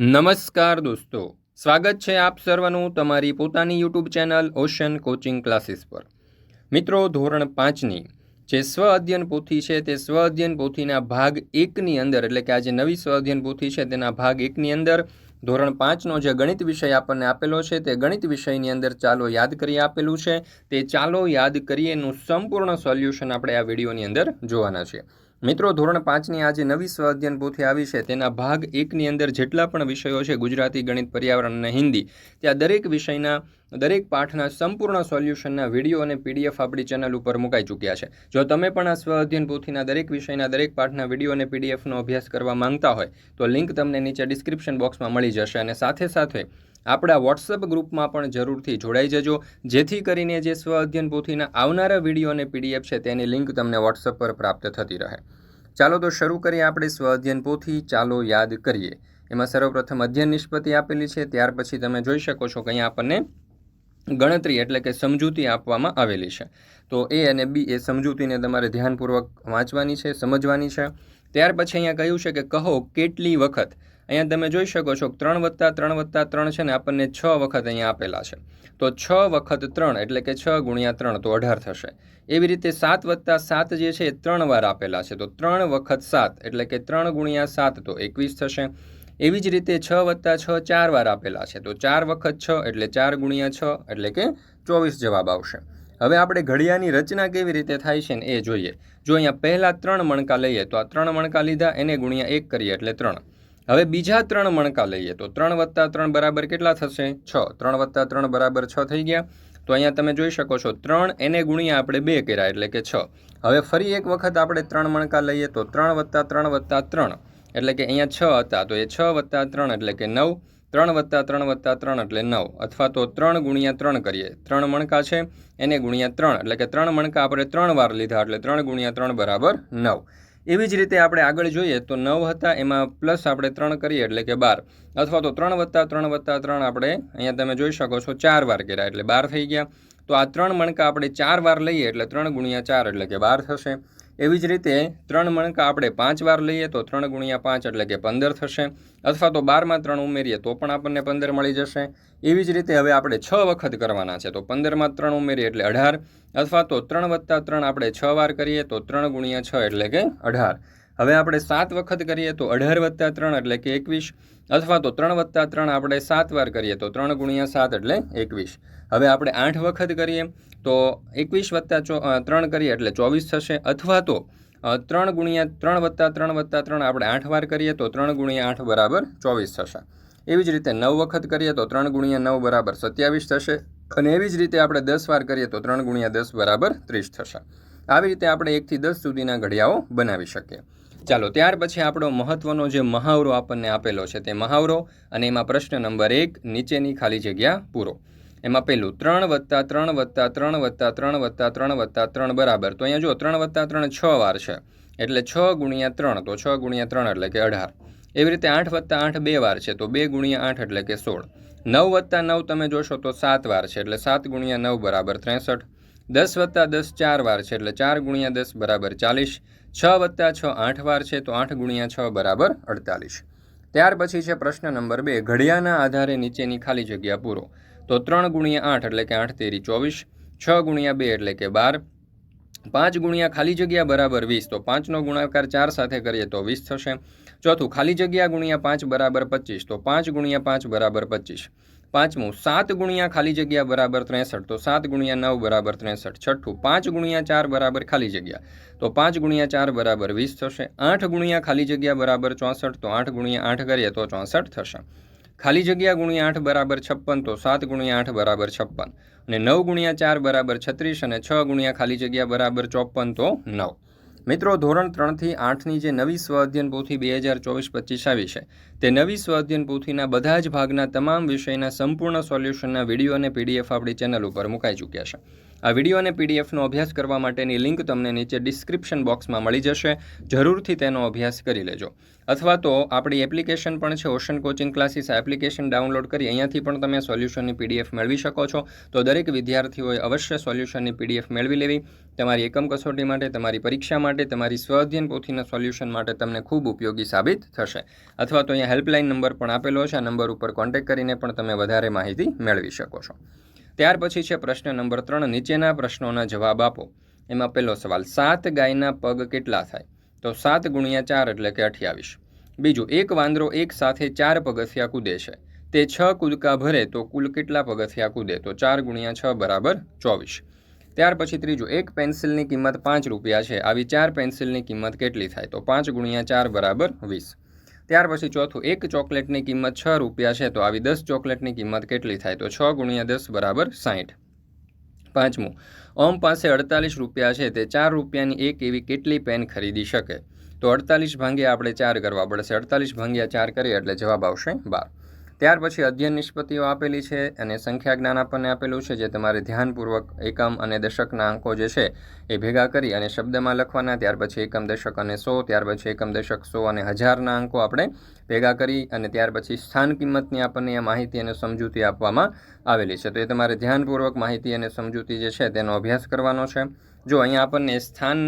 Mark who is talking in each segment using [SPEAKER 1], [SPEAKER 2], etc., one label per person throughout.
[SPEAKER 1] નમસ્કાર દોસ્તો. સ્વાગત છે આપ સર્વનું તમારી પોતાની YouTube channel Ocean coaching classes પર. મિત્રો, ધોરણ પાંચની જે સ્વ અધ્યયન પોથી છે તે સ્વ અધ્યયન પોથીના ભાગ એકની અંદર, એટલે કે આ જે નવી સ્વ અધ્યયન પોથી છે તેના ભાગ એકની અંદર, ધોરણ પાંચનો જે ગણિત વિષય આપણને આપેલો છે તે ગણિત વિષયની અંદર ચાલો યાદ કરી આપેલું છે. તે ચાલો યાદ કરીએનું સંપૂર્ણ સોલ્યુશન આપણે આ વિડીયોની અંદર જોવાના છે. મિત્રો, ધોરણ પાંચની આજે નવી સ્વાધ્યન પોથી આવી છે. તેના ભાગ એકની અંદર જેટલા પણ વિષયો છે, ગુજરાતી, ગણિત, પર્યાવરણ અને હિન્દી, ત્યાં દરેક વિષયના દરેક પાઠના સંપૂર્ણ સોલ્યુશનના વીડિયો અને પીડીએફ આપણી ચેનલ ઉપર મુકાઈ ચૂક્યા છે. જો તમે પણ આ સ્વ અધ્યયન પોથીના દરેક વિષયના દરેક પાઠના વીડિયો અને પીડીએફનો અભ્યાસ કરવા માંગતા હોય, તો લિંક તમને નીચે ડિસ્ક્રિપ્શન બોક્સમાં મળી જશે અને સાથે સાથે આપણા વોટ્સઅપ ગ્રુપમાં પણ જરૂરથી જોડાઈ જજો. જેથી કરીને જે સ્વ અધ્યયન પોથીના આવનારા વીડિયો અને પીડીએફ છે તેની લિંક તમને વોટ્સઅપ પર પ્રાપ્ત થતી રહે. ચાલો તો શરૂ કરીએ આપણે સ્વ અધ્યયન પોથી. ચાલો યાદ કરીએ. એમાં સર્વપ્રથમ અધ્યયન નિષ્પત્તિ આપેલી છે. ત્યાર પછી તમે જોઈ શકો છો કે અહીંયા આપણને ગણતરી એટલે કે સમજૂતી આપવામાં આવેલી છે. તો એ અને બી એ સમજૂતીને તમારે ધ્યાનપૂર્વક વાંચવાની છે, સમજવાની છે. ત્યાર પછી અહીંયા કહ્યું છે કે કહો કેટલી વખત. અહીંયા તમે જોઈ શકો છો ત્રણ વત્તા ત્રણ વત્તા ત્રણ છે ને આપણને છ વખત અહીંયા આપેલા છે. તો છ વખત ત્રણ એટલે કે છ ગુણ્યા ત્રણ તો અઢાર થશે. એવી રીતે સાત વત્તા સાત જે છે એ ત્રણ વાર આપેલા છે. તો ત્રણ વખત સાત એટલે કે ત્રણ ગુણ્યા સાત તો એકવીસ થશે. એવી જ રીતે છ વત્તા છ ચાર વાર આપેલા છે. તો ચાર વખત છ એટલે ચાર ગુણ્યા છ એટલે કે ચોવીસ જવાબ આવશે. હવે આપણે ઘડિયાની રચના કેવી રીતે થાય છે ને એ જોઈએ. જો અહીંયા પહેલાં ત્રણ મણકા લઈએ તો આ ત્રણ મણકા લીધા, એને ગુણ્યા એક કરીએ એટલે ત્રણ. હવે બીજા ત્રણ મણકા લઈએ તો ત્રણ વત્તા ત્રણ બરાબર કેટલા થશે? છ. ત્રણ વત્તા ત્રણ બરાબર છ થઈ ગયા. તો અહીંયા તમે જોઈ શકો છો ત્રણ એને ગુણ્યા આપણે બે કર્યા એટલે કે છ. હવે ફરી એક વખત આપણે ત્રણ મણકા લઈએ તો ત્રણ વત્તા ત્રણ વત્તા ત્રણ. એટલે કે અહીંયા છ હતા, તો એ છ વત્તા ત્રણ એટલે કે નવ, ત્રણ વત્તા ત્રણ વત્તા ત્રણ એટલે નવ. અથવા તો ત્રણ ગુણ્યા ત્રણ કરીએ. ત્રણ મણકા છે, એને ગુણ્યા ત્રણ. એટલે કે ત્રણ મણકા આપણે ત્રણ વાર લીધા, એટલે ત્રણ ગુણ્યા ત્રણ બરાબર નવ. એવી જ રીતે આપણે આગળ જોઈએ, તો નવ હતા, એમાં પ્લસ આપણે ત્રણ કરીએ, એટલે કે બાર. અથવા તો ત્રણ વત્તા ત્રણ વત્તા ત્રણ આપણે અહીંયા તમે જોઈ શકો છો, ચાર વાર કર્યા, એટલે બાર થઈ ગયા. તો આ ત્રણ મણકા આપણે ચાર વાર લઈએ, એટલે ત્રણ ગુણ્યા ચાર એટલે કે બાર થશે. એવી જ રીતે ત્રણ મણકા આપણે પાંચ વાર લઈએ તો ત્રણ ગુણ્યા પાંચ એટલે કે પંદર થશે. અથવા તો બારમાં ત્રણ ઉમેરીએ તો પણ આપણને પંદર મળી જશે. એવી જ રીતે હવે આપણે છ વખત કરવાના છે તો પંદરમાં ત્રણ ઉમેરીએ એટલે અઢાર. અથવા તો ત્રણ વત્તા ત્રણ આપણે છ વાર કરીએ તો ત્રણ ગુણ્યા છ એટલે કે અઢાર. હવે આપણે સાત વખત કરીએ તો અઢાર વત્તા ત્રણ એટલે કે એકવીસ, અથવા તો ત્રણ વત્તા ત્રણ આપણે સાત વાર કરીએ તો ત્રણ ગુણ્યા સાત એટલે એકવીસ. હવે આપણે આઠ વખત કરીએ તો એકવીસ વત્તા ચો ત્રણ કરીએ એટલે ચોવીસ થશે, અથવા તો ત્રણ ગુણ્યા ત્રણ વત્તા ત્રણ વત્તા ત્રણ આપણે આઠ વાર કરીએ તો ત્રણ ગુણ્યા આઠ બરાબર ચોવીસ થશે. એવી જ રીતે નવ વખત કરીએ તો ત્રણ ગુણ્યા નવ બરાબર સત્યાવીસ થશે અને એવી જ રીતે આપણે દસ વાર કરીએ તો ત્રણ ગુણ્યા દસ બરાબર ત્રીસ થશે. આવી રીતે આપણે એકથી દસ સુધીના ઘડિયાઓ બનાવી શકીએ. ચાલો, ત્યાર પછી આપણો મહત્વનો જે મહાવરો આપણને આપેલો છે તે મહાવરો અને એમાં પ્રશ્ન નંબર એક નીચેની ખાલી જગ્યા પૂરો. એમાં પહેલું ત્રણ વત્તા ત્રણ વત્તા ત્રણ વત્તા ત્રણ વત્તા ત્રણ વત્તા ત્રણ બરાબર. તો અહીંયા જો ત્રણ વત્તા ત્રણ છ વાર છે. એટલે છ ગુણ્યા ત્રણ, તો છ ગુણ્યા ત્રણ એટલે કે અઢાર. એવી રીતે આઠ વત્તા આઠ બે વાર છે, તો બે ગુણ્યા આઠ એટલે કે સોળ. નવ વત્તા નવ તમે જોશો તો સાત વાર છે, એટલે સાત ગુણ્યા નવ બરાબર ત્રેસઠ. દસ વત્તા દસ ચાર વાર છે એટલે ચાર ગુણ્યા દસ બરાબર ચાલીસ. છ વત્તા છ આઠ વાર છે તો આઠ ગુણ્યા છ બરાબર અડતાલીસ. ત્યાર પછી છે પ્રશ્ન નંબર બે ઘડિયાના આધારે નીચેની ખાલી જગ્યા પૂરો. તો ત્રણ ગુણ્યા આઠ એટલે કે આઠ તેરી ચોવીસ, છ ગુણ્યા બે એટલે કે બાર, પાંચ ગુણ્યા ખાલી જગ્યા બરાબર વીસ, તો પાંચનો ગુણાકાર ચાર સાથે કરીએ તો વીસ થશે. ચોથું, ખાલી જગ્યા ગુણ્યા પાંચ બરાબર પચીસ, તો પાંચ ગુણ્યા પાંચ બરાબર પચીસ. પાંચમું, સાત ગુણ્યા ખાલી જગ્યા બરાબર ત્રેસઠ. તો સાત ગુણ્યા નવ બરાબર ત્રેસઠ. છઠ્ઠું, પાંચ ગુણ્યા ચાર બરાબર ખાલી જગ્યા. તો પાંચ ગુણ્યા ચાર બરાબર વીસ થશે. આઠ ગુણ્યા ખાલી જગ્યા બરાબર ચોસઠ. તો આઠ ગુણ્યા આઠ કરીએ તો ચોસઠ થશે. ખાલી જગ્યા ગુણ્યા આઠ બરાબર છપ્પન. તો સાત ગુણ્યા આઠ બરાબર છપ્પન. અને નવ ગુણ્યા ચાર બરાબર છત્રીસ. અને છ ગુણ્યા ખાલી જગ્યા બરાબર ચોપન. તો નવ. મિત્રો, ધોરણ ત્રણથી આઠની જે નવી સ્વ પોથી બે હજાર ચોવીસ પચીસ આવી છે, તે નવી સ્વ પોથીના બધા જ ભાગના તમામ વિષયના સંપૂર્ણ સોલ્યુશનના વીડિયો અને પીડીએફ આપણી ચેનલ ઉપર મુકાઈ ચૂક્યા છે. આ વીડિયો અને પીડીએફનો અભ્યાસ કરવા માટેની લિંક તમને નીચે ડિસ્ક્રિપ્શન બોક્સમાં મળી જશે. જરૂરથી તેનો અભ્યાસ કરી લેજો. અથવા તો આપણી એપ્લિકેશન પણ છે, ઓશન કોચિંગ ક્લાસીસ. આ એપ્લિકેશન ડાઉનલોડ કરી અહીંયાથી પણ તમે સોલ્યુશનની પીડીએફ મેળવી શકો છો. તો દરેક વિદ્યાર્થીઓએ અવશ્ય સોલ્યુશનની પીડીએફ મેળવી લેવી. તમારી એકમ કસોટી માટે, તમારી પરીક્ષા માટે, તમારી સ્વઅધ્યયન પોથીના સોલ્યુશન માટે તમને ખૂબ ઉપયોગી સાબિત થશે. અથવા તો અહીંયા હેલ્પલાઇન નંબર પણ આપેલો છે. આ નંબર ઉપર કોન્ટેક્ટ કરીને પણ તમે વધારે માહિતી મેળવી શકો છો. ત્યાર પછી છે પ્રશ્ન નંબર ત્રણ, નીચેના પ્રશ્નોના જવાબ આપો. એમાં પહેલો સવાલ, સાત ગાયના પગ કેટલા થાય? તો સાત ગુણ્યા ચાર એટલે કે અઠ્યાવીસ. બીજું, એક વાંદરો એક સાથે ચાર પગથિયા કૂદે છે. તે છ કૂદકા ભરે તો કુલ કેટલા પગથિયા કૂદે? તો ચાર ગુણ્યા છ બરાબર ચોવીસ. ત્યાર પછી ત્રીજું, એક પેન્સિલની કિંમત પાંચ રૂપિયા છે. આવી ચાર પેન્સિલની કિંમત કેટલી થાય? તો પાંચ ગુણ્યા ચાર બરાબર વીસ. ત્યાર પછી ચોથું, એક ચોકલેટની કિંમત છ રૂપિયા છે. તો આવી દસ ચોકલેટની કિંમત કેટલી થાય? તો છ ગુણ્યા દસ બરાબર સાહીઠ પાંચમું, ઓમ પાસે અડતાલીસ રૂપિયા છે. તે ચાર રૂપિયાની એક એવી કેટલી પેન ખરીદી શકે? તો અડતાલીસ ભાંગ્યા આપણે ચાર કરવા પડશે. અડતાલીસ ભાંગ્યા ચાર કરીએ એટલે જવાબ આવશે બાર. ત્યાર પછી અધ્યયન નિષ્પત્તિઓ આપેલી છે અને સંખ્યા જ્ઞાન આપણને આપેલું છે જે તમારે ધ્યાનપૂર્વક એકમ અને દશકના અંકો જે છે એ ભેગા કરી અને શબ્દમાં લખવાના, ત્યાર પછી એકમ દશક અને સો, ત્યાર પછી એકમ દશક સો અને હજારના અંકો આપણે ભેગા કરી અને ત્યાર પછી સ્થાન કિંમતની આપણને આ માહિતી અને સમજૂતી આપવામાં આવેલી છે. તો એ તમારે ધ્યાનપૂર્વક માહિતી અને સમજૂતી જે છે તેનો અભ્યાસ કરવાનો છે. જો અહીંયા આપણને સ્થાન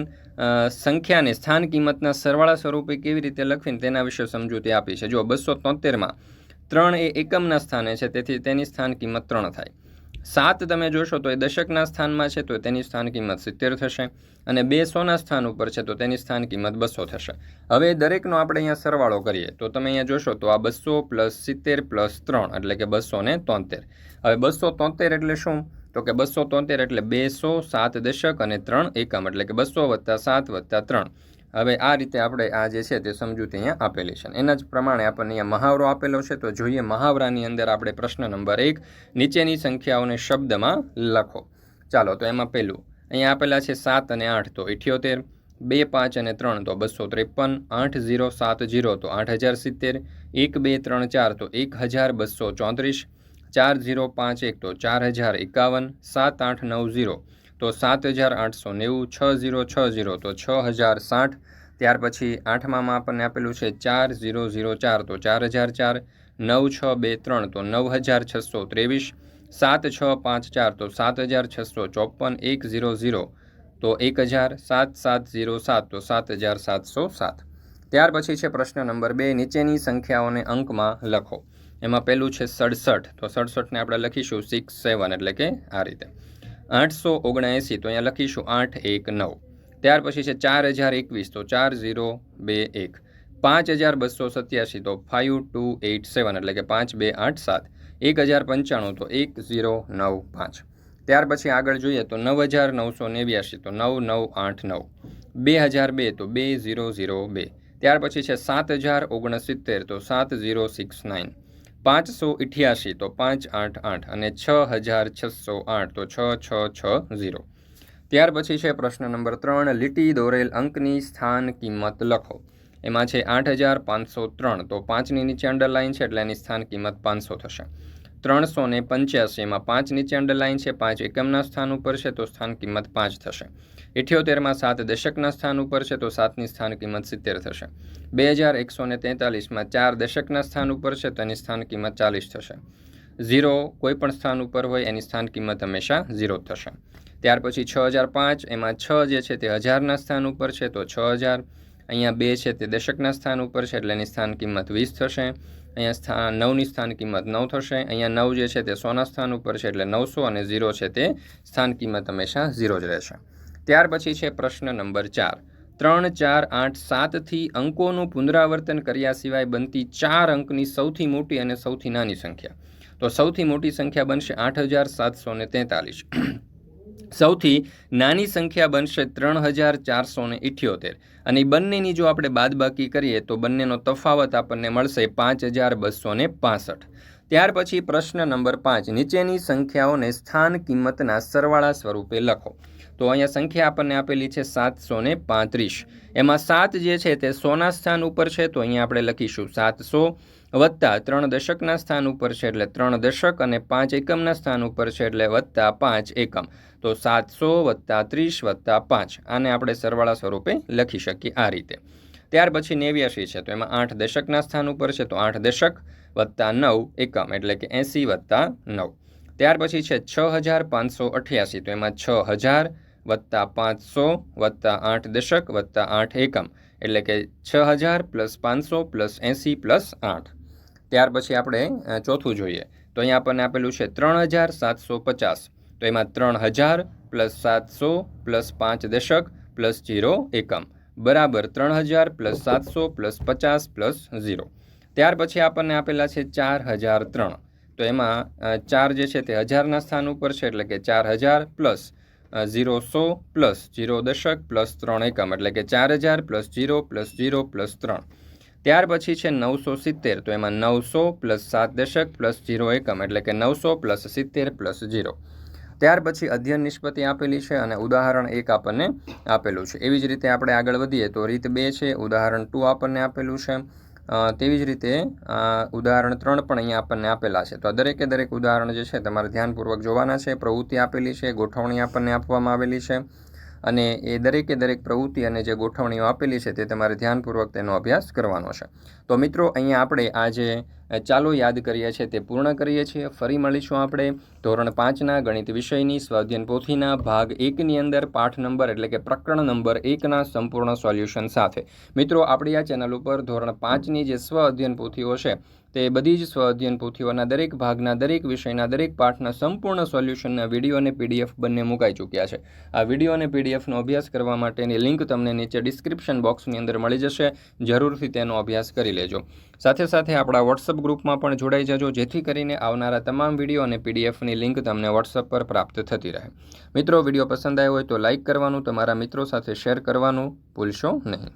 [SPEAKER 1] સંખ્યાને સ્થાન કિંમતના સરવાળા સ્વરૂપે કેવી રીતે લખવીને તેના વિશે સમજૂતી આપી છે. જો બસો તોતેરમાં ત્રણ એ એકમના સ્થાને છે, તેથી તેની સ્થાન કિંમત ત્રણ થાય. સાત તમે જોશો તો એ દશકના સ્થાનમાં છે, તો તેની સ્થાન કિંમત સિત્તેર થશે અને બે સોના સ્થાન ઉપર છે, તો તેની સ્થાન કિંમત બસો થશે. હવે દરેકનો આપણે અહીંયા સરવાળો કરીએ, તો તમે અહીંયા જોશો તો આ બસો પ્લસ સિત્તેર પ્લસ ત્રણ, એટલે કે બસો ને તોતેર. હવે બસો તોતેર એટલે શું? તો કે બસો તોતેર એટલે બેસો સાત દશક અને ત્રણ એકમ, એટલે કે બસો વત્તા સાત વત્તા ત્રણ. હવે આ રીતે આપણે આ જે છે તે સમજૂતી અહીંયા આપેલી છે. એના જ પ્રમાણે આપણને અહીંયા મહાવરો આપેલો છે. તો જોઈએ મહાવરાની અંદર આપણે પ્રશ્ન નંબર એક, નીચેની સંખ્યાઓને શબ્દમાં લખો. ચાલો, તો એમાં પહેલું. અહીંયા આપેલા છે સાત અને આઠ, તો ઇઠ્યોતેર, બે પાંચ અને ત્રણ, તો બસો ત્રેપન, આઠ ઝીરો સાત ઝીરો, તો આઠ હજાર સિત્તેર, એક બે ત્રણ ચાર, તો એક હજાર બસો ચોત્રીસ, ચાર ઝીરો પાંચ એક, તો ચાર હજાર એકાવન, સાત આઠ નવ ઝીરો તો સાત હજાર આઠસો નેવું, છ ઝીરો છ ઝીરો તો છ હજાર સાઠ. ત્યાર પછી આઠમામાં આપણને આપેલું છે ચાર ઝીરો ઝીરો ચાર, તો ચાર હજાર ચાર. નવ, છ, બે, ત્રણ, તો નવ હજાર છસો ત્રેવીસ. સાત, છ, પાંચ, ચાર, તો સાત હજાર છસો ચોપન, એક ઝીરો ઝીરો તો એક હજાર સાત સાત ઝીરો સાત, તો સાત હજાર સાતસો સાત. ત્યાર પછી છે પ્રશ્ન નંબર બે, નીચેની સંખ્યાઓને અંકમાં લખો. એમાં પહેલું છે સડસઠ, તો સડસઠને આપણે લખીશું સિક્સ સેવન એટલે કે આ રીતે. આઠસો ઓગણએંસી, તો અહીંયા લખીશું આઠ એક નવ. ત્યાર પછી છે ચાર હજાર એકવીસ, તો ચાર ઝીરો બે એક. પાંચ હજાર બસો સત્યાસી, તો ફાઇવ ટુ એઇટ સેવન, એટલે કે પાંચ બે આઠ સાત. એક હજાર પંચાણું, તો એક ઝીરો નવ પાંચ. ત્યાર પછી આગળ જોઈએ તો નવ હજાર નવસો નેવ્યાસી, તો નવ નવ આઠ નવ. બે હજાર બે, તો બે ઝીરો ઝીરો બે. ત્યાર પછી છે સાત હજાર ઓગણસિત્તેર, તો સાત ઝીરો સિક્સ નાઇન. પાંચસો ઇઠ્યાસી, તો પાંચ આઠ આઠ અને છ હજાર છસો આઠ, તો છ છ છ ઝીરો. ત્યાર પછી છે પ્રશ્ન નંબર ત્રણ, લીટી દોરેલ અંકની સ્થાન કિંમત લખો. એમાં છે આઠ હજાર પાંચસો ત્રણ, તો પાંચની નીચે અંડરલાઇન છે, એટલે એની સ્થાન કિંમત પાંચસો થશે. ત્રણસો ને પંચ્યાસીમાં પાંચ નીચે અંડરલાઇન છે, પાંચ એકમના સ્થાન ઉપર છે, તો સ્થાન કિંમત પાંચ થશે. ઇઠ્યોતેરમાં સાત દશકના સ્થાન ઉપર છે, તો સાતની સ્થાન કિંમત સિત્તેર થશે. બે હજાર એકસો ને તેતાલીસમાં ચાર દશકના સ્થાન ઉપર છે તો એની સ્થાન કિંમત ચાલીસ થશે. ઝીરો કોઈ પણ સ્થાન ઉપર હોય, એની સ્થાન કિંમત હંમેશા ઝીરો થશે. ત્યાર પછી છ હજાર પાંચ, એમાં છ જે છે તે હજારના સ્થાન ઉપર છે, તો છ હજાર. અહીંયા બે છે તે દશકના સ્થાન ઉપર છે, એટલે એની સ્થાન કિંમત વીસ થશે. અહીંયા સ્થાન નવની સ્થાન કિંમત નવ થશે. અહીંયા નવ જે છે તે સોના સ્થાન ઉપર છે, એટલે નવસો અને ઝીરો છે તે સ્થાન કિંમત હંમેશા ઝીરો જ રહેશે. ત્યાર પછી છે પ્રશ્ન નંબર ચાર. ત્રણ, ચાર, આઠ સાતથી અંકોનું પુનરાવર્તન કર્યા સિવાય બનતી ચાર અંકની સૌથી મોટી અને સૌથી નાની સંખ્યા. તો સૌથી મોટી સંખ્યા બનશે આઠ હજાર સાતસો ને તેતાલીસ. સૌથી નાની સંખ્યા બનશે ત્રણ હજાર ચારસો ને ઇઠ્યોતેર. અને બંનેની જો આપણે બાદબાકી કરીએ તો બંનેનો તફાવત આપણને મળશે પાંચ હજાર બસો ને પાસઠ. ત્યાર પછી પ્રશ્ન નંબર પાંચ. નીચેની સંખ્યાઓને સ્થાન કિંમતના સરવાળા સ્વરૂપે લખો. તો અહીંયા સંખ્યા આપણને આપેલી છે સાતસો ને પાંત્રીસ. એમાં સાત જે છે તે સોના સ્થાન ઉપર છે, તો અહીંયા આપણે લખીશું સાતસો વત્તા ત્રણ દશકના સ્થાન ઉપર છે એટલે ત્રણ દશક અને પાંચ એકમના સ્થાન ઉપર છે એટલે વત્તા પાંચ એકમ. તો સાતસો વત્તા ત્રીસ વત્તા પાંચ. આને આપણે સરવાળા સ્વરૂપે લખી શકીએ આ રીતે. ત્યાર પછી નેવ્યાશી છે, તો એમાં આઠ દશકના સ્થાન ઉપર છે, તો આઠ દશક વત્તા નવ એકમ એટલે કે એંસી વત્તા નવ. ત્યાર પછી છે છ હજાર પાંચસો અઠ્યાસી, તો એમાં છ હજાર વત્તા પાંચસો વત્તા આઠ દશક વત્તા આઠ એકમ, એટલે કે છ હજાર પ્લસ પાંચસો પ્લસ એંસી પ્લસ આઠ. ત્યાર પછી આપણે ચોથું જોઈએ. તો અહીંયા આપણને આપેલું છે ત્રણ હજાર સાતસો પચાસ. તો એમાં ત્રણ હજાર પ્લસ સાતસો પ્લસ પાંચ દશક પ્લસ જીરો એકમ. બરાબર ત્રણ હજાર પ્લસ સાતસો પ્લસ પચાસ પ્લસ ઝીરો ત્યાર પછી આપણને આપેલા છે ચાર હજાર ત્રણ. તો એમાં ચાર જે છે તે હજારના સ્થાન ઉપર છે, એટલે કે ચાર હજાર પ્લસ ઝીરો સો પ્લસ જીરો દશક પ્લસ ત્રણ એકમ, એટલે કે ચાર હજાર plus zero plus zero plus ત્રણ. ત્યાર પછી છે નવસો સિત્તેર, તો એમાં નવસો પ્લસ સાત દશક પ્લસ જીરો એકમ, એટલે કે નવસો પ્લસ સિત્તેર પ્લસ જીરો ત્યાર પછી અધ્યયન નિષ્પત્તિ આપેલી છે અને ઉદાહરણ એક આપણને આપેલું છે. એવી જ રીતે આપણે આગળ વધીએ તો રીત બે છે, ઉદાહરણ ટુ આપણને આપેલું છે. તેવી જ રીતે ઉદાહરણ ત્રણ પણ અહીંયા આપણને આપેલા છે. તો દરેકે દરેક ઉદાહરણ જે છે, તમારે ધ્યાનપૂર્વક જોવાના છે, પ્રવૃત્તિ આપેલી છે, ગોઠવણી આપણને આપવામાં આવેલી છે. અને એ દરેકે દરેક પ્રવૃત્તિ અને જે ગોઠવણીઓ આપેલી છે તે તમારે ધ્યાનપૂર્વક તેનો અભ્યાસ કરવાનો છે. તો મિત્રો, અહીંયા આપણે આ જે ચાલો યાદ કરીએ છીએ તે પૂર્ણ કરીએ છીએ. ફરી મળીશું આપણે ધોરણ પાંચના ગણિત વિષયની સ્વાધ્યન પોથીના ભાગ એકની અંદર પાઠ નંબર એટલે કે પ્રકરણ નંબર એકના સંપૂર્ણ સોલ્યુશન સાથે. મિત્રો, આપણી આ ચેનલ ઉપર ધોરણ પાંચની જે સ્વ અધ્યયન પોથીઓ છે તે બધી જ સ્વ અધ્યયન પોથીઓના દરેક ભાગના દરેક વિષયના દરેક પાઠના સંપૂર્ણ સોલ્યુશનના વીડિયો અને પીડીએફ બંને મુકાઈ ચૂક્યા છે. આ વીડિયો અને પીડીએફનો અભ્યાસ કરવા માટેની લિંક તમને નીચે ડિસ્ક્રિપ્શન બોક્સની અંદર મળી જશે. જરૂરથી તેનો અભ્યાસ કરી લેજો. સાથે સાથે આપણા વોટ્સઅપ ગ્રુપમાં પણ જોડાઈ જજો, જેથી કરીને આવનારા તમામ વીડિયો અને પીડીએફની લિંક તમને વોટ્સઅપ પર પ્રાપ્ત થતી રહે. મિત્રો વીડિયો પસંદ આવ્યો હોય તો લાઇક કરવાનું, તમારા મિત્રો સાથે શેર કરવાનું ભૂલશો નહીં.